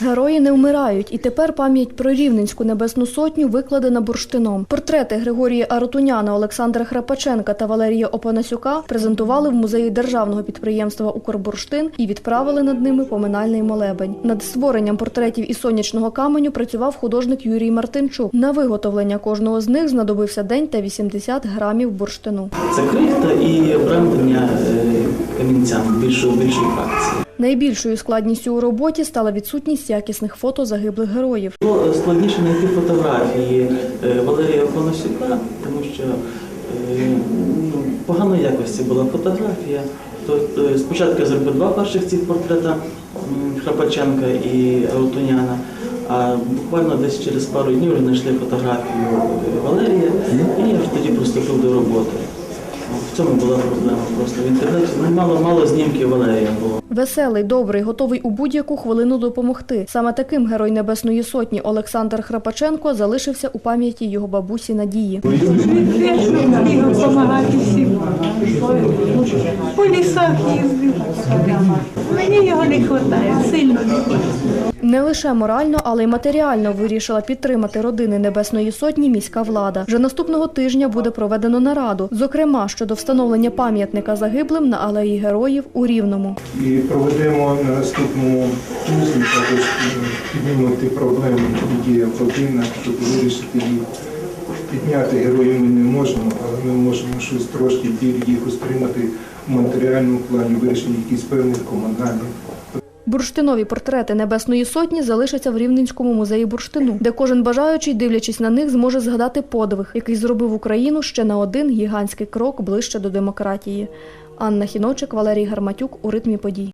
Герої не вмирають, і тепер пам'ять про Рівненську небесну сотню викладена бурштином. Портрети Григорія Арутуняна, Олександра Храпаченка та Валерія Опанасюка презентували в музеї державного підприємства Укрбурштин і відправили над ними поминальний молебень. Над створенням портретів із сонячного каменю працював художник Юрій Мартинчук. На виготовлення кожного з них знадобився день та 80 грамів бурштину. Це крихта і обрамлення е, камінцям більшої більшої фракції. Найбільшою складністю у роботі стала відсутність якісних фото загиблих героїв. Було складніше знайти фотографії е, Валерія Коносюка, тому що е, ну, поганої якості була фотографія. То, е, спочатку я зробив два перших цих портрета Храпаченка і Аутуняна, а буквально десь через пару днів вже знайшли фотографію Валерія, і я тоді приступив до роботи. В цьому була проблема просто. В інтернеті мало, мало знімків Валерія було. Веселий, добрий, готовий у будь-яку хвилину допомогти. Саме таким герой Небесної сотні Олександр Храпаченко залишився у пам'яті його бабусі Надії. Допомагати всім. По лісах їздив. Мені його не вистачає, сильно не лише морально, але й матеріально вирішила підтримати родини Небесної сотні міська влада. Вже наступного тижня буде проведено нараду, зокрема щодо встановлення пам'ятника загиблим на алеї героїв у Рівному. І проведемо на наступному тижні також проблеми, які є в родинах, щоб вирішити їх. Підняти героїв ми не можемо, але ми можемо щось трошки біль їх устримати в матеріальному плані, вирішення якихось певних комунальних Бурштинові портрети Небесної сотні залишаться в Рівненському музеї бурштину, де кожен бажаючий, дивлячись на них, зможе згадати подвиг, який зробив Україну ще на один гігантський крок ближче до демократії. Анна Хіночик, Валерій Гарматюк у ритмі подій.